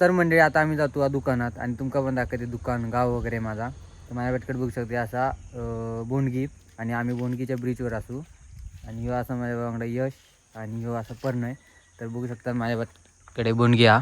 तर मंडळी आता आम्ही जातो या दुकानात आणि तुमका पण दाखवते दुकान गाव वगैरे माझा. तर माझ्या भेटकडे बघू शकते असा बोंडगी आणि आम्ही बोंडगीच्या ब्रिजवर असू. आणि ह्यो असा माझ्या बाबांकडे यश आणि ह्यो असा पर्ण आहे तर बघू शकता माझ्या भेटकडे बोंडगी हा.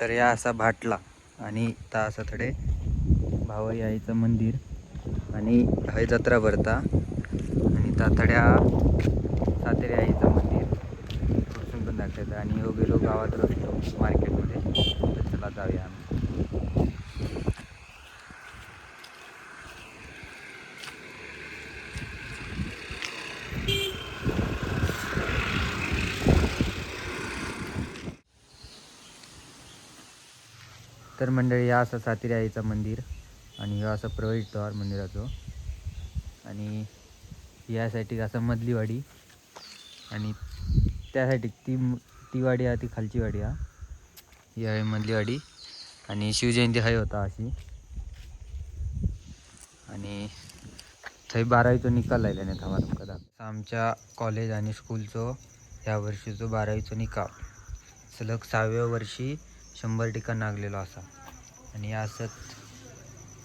तर या असा भाटला आणि ता असं थोडे भावई आईचं मंदिर आणि हय जत्रा भरता आणि ता थड्या सातेरी आईचं मंदिर पण दाखवतं आणि हो गेलो गावात रस्तो मार्केटमध्ये तर चला जाऊया आम्ही. तर मंडळी या असं सातेरी आईचं मंदिर आणि हा असं प्रवेशद्वार मंदिराचं. आणि यासाठी असं मधली वाडी आणि त्यासाठी ती ती वाडी आहे ती खालची वाडी हा. ही आहे मधली वाडी आणि शिवजयंती हाय होता अशी. आणि थंय बारावीचो निकाल लायल्याने थांबा तुमका दाखव आमच्या कॉलेज आणि स्कूलचो ह्या वर्षीचो बारावीचो निकाल. सलग सहाव्या वर्षी शंभर टिका नागलेलो असा. आणि असत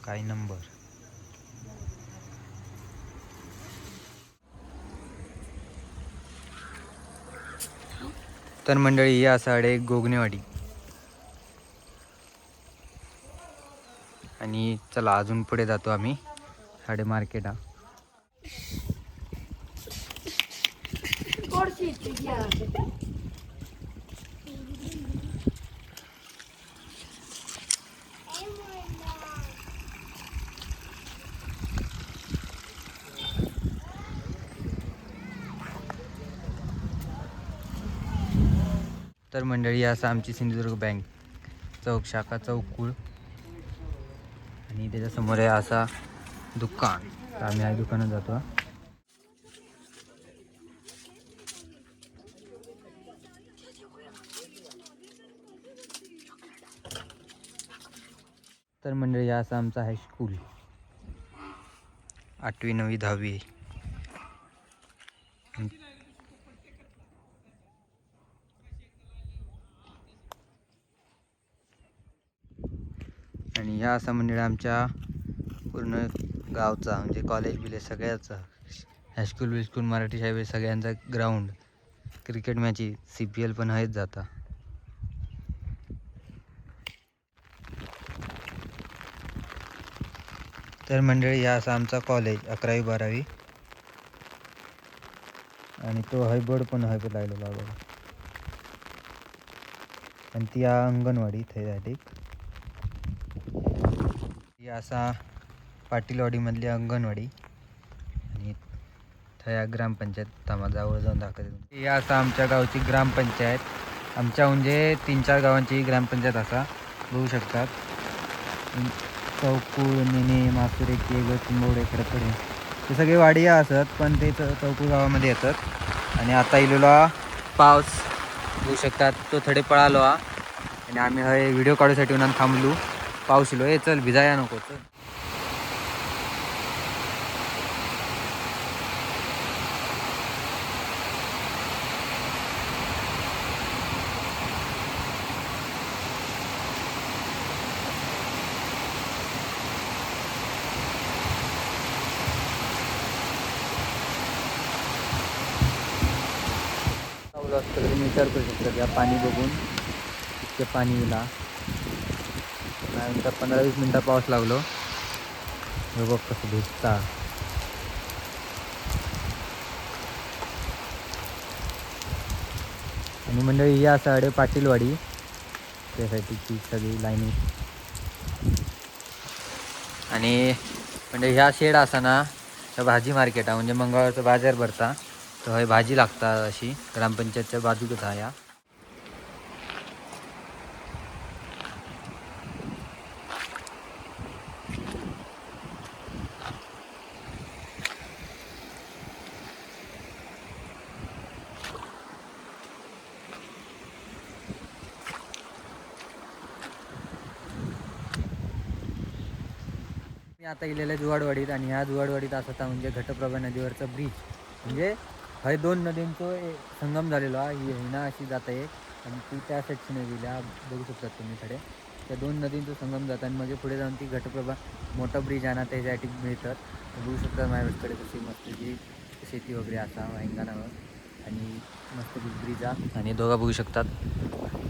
काही नंबर तर मंडळी या साडे गोगनेवाडी. आणि चला अजून पुढे जातो आम्ही. साडे मार्केट हा. तर मंडळी असा आमची सिंधुदुर्ग बँक चौक शाखा चौकुळ आणि त्याच्यासमोर आहे असा दुकान. तर आम्ही या दुकानात जातो. तर मंडळी असा आमचा हायस्कूल आठवी नववी दहावी आणि ह्या असा मंडळ आमच्या पूर्ण गावचा म्हणजे कॉलेज बिलेज सगळ्याचा हायस्कूल बिस्कूल मराठी शाळेत सगळ्यांचा ग्राउंड क्रिकेट मॅची सी पी एल पण आहेत जाता. तर मंडळी या असा आमचा कॉलेज अकरावी बारावी. आणि तो हाय पण हाय लागलेला बघा. आणि ती या अंगणवाडी झाली ही असा पाटीलवाडीमधली अंगणवाडी. आणि थया ग्रामपंचायत थांबा जवळ जाऊन दाखवते ही असा आमच्या गावची ग्रामपंचायत. आमच्या म्हणजे तीन चार गावांची ग्रामपंचायत असा. बघू शकतात. चौकूळ नेने मासुरे केग कुंभवडे खडकडे ते सगळे वाडी असत पण ते चौकूळ गावामध्ये येतात. आणि आता इलोला पाऊस. होऊ शकतात तो थोडे पळालो हा. आणि आम्ही हे व्हिडिओ काढूसाठी म्हणून थांबलो. पाऊस इलो. ए चल भिजाया नको चल. असतं तरी मी विचार करू शकतो या पाणी बघून इतके पाणी येला त्यानंतर पंधरा वीस मिनटं पाऊस लागलो. हे बघ कसं भिजता. आणि मंडळी या साडे पाटीलवाडी. त्यासाठीची सगळी लाईनी. आणि म्हणजे ह्या शेड असा ना भाजी मार्केट आहे म्हणजे मंगळवारचा बाजार भरता. तर हय भाजी लागता अशी ग्रामपंचायतच्या बाजूकच हा या. मी आता गेलेलं आहे जुवाडवाडीत आणि ह्या जुवाडवाडीत असं होता म्हणजे घटप्रभा नदीवरचा ब्रिज म्हणजे हय दोन नदींचो संगम झालेलो हा ही हिना अशी जात आहे. आणि ती त्या सेक्शन गेल्या. बघू शकतात तुम्ही कडे त्या दोन नदींचो संगम जातात आणि म्हणजे पुढे जाऊन ती घटप्रभा मोठा ब्रिज आहे ना त्याच्यासाठी मिळतात. बघू शकतात माझ्याकडे कशी मस्त जी शेती वगैरे असा वांगणावर आणि मस्त ब्रिज आणि दोघा बघू शकतात.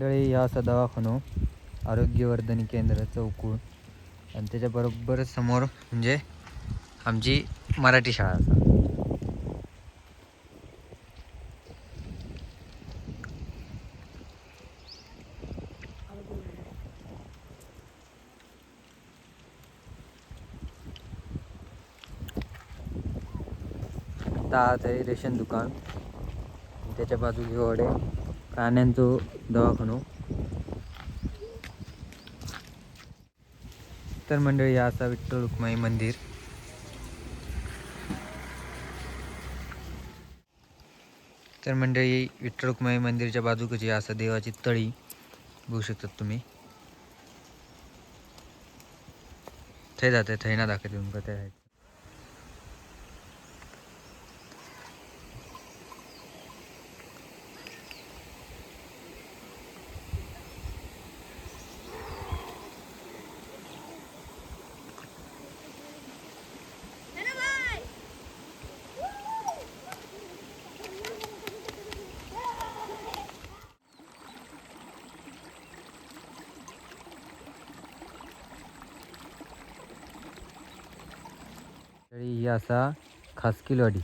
मंडळी या असा दवाखानो आरोग्यवर्धन केंद्र चौकूळ आणि त्याच्याबरोबर समोर म्हणजे आमची मराठी शाळा असा. आता आहे रेशन दुकान. त्याच्या बाजूला एवढे. प्राण्यांचो दवाखानो. तर मंडळी असा विठ्ठल रुक्माई मंदिर. तर मंडळी विठ्ठल रुक्माई मंदिरच्या बाजूकची असा देवाची तळी बघू शकतात तुम्ही. थंय जाते थंय ना दाखवते तुमका त्या ही असा खासकील वाडी.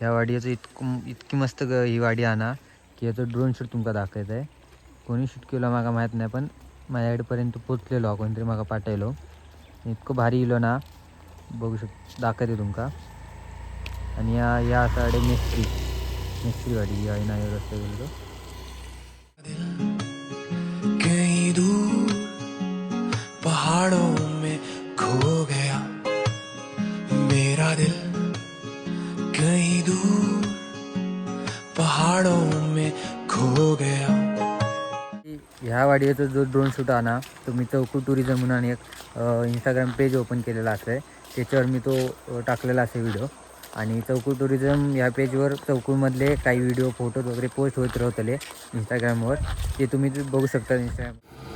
ह्या वाडीचं इतकं इतकी मस्त ही वाडी आणा की याचं ड्रोन शूट तुमका दाखवायचं आहे. कोणी शूट केलं माका माहीत नाही पण माझ्याकडेपर्यंत पोचलेलो हा कोणतरी माका पाठवलो. इतकं भारी इलो ना बघू शक दाखवते तुमका. आणि या या असा वाडे मेस्त्री. मेस्त्री वाडी या ना रस्ते गेलो पहाडो पहाड़ों में खो गया ह्या वाडीचा जो ड्रोन शूट आहे ना तो मी चौकू टुरिझम म्हणून आणि एक इंस्टाग्राम पेज ओपन केलेला असेल त्याच्यावर मी तो टाकलेला असे व्हिडिओ आणि चौकू टुरिझम या पेजवर चौकूमधले काही व्हिडिओ फोटो वगैरे पोस्ट होत राहतले इंस्टाग्रामवर ते तुम्ही बघू शकता इंस्टाग्राम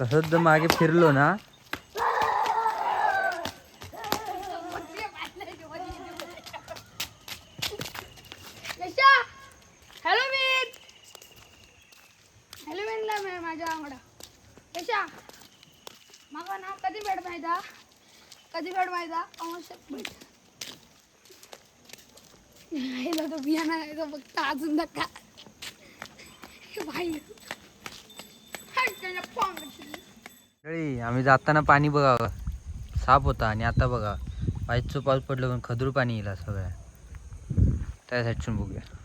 तसंच जर मागे फिरलो ना ना कधी भेट माहिती कधी भेट माहिती आवश्यक भेट. राहिला तो बियाणा फक्त अजून धक्का. मंडळी आम्ही जाताना पाणी बघा साफ होता आणि आता बघा. पायचं पाऊस पडलं पण खदूर पाणी येईल सगळ्या. त्या साईडून बघूया.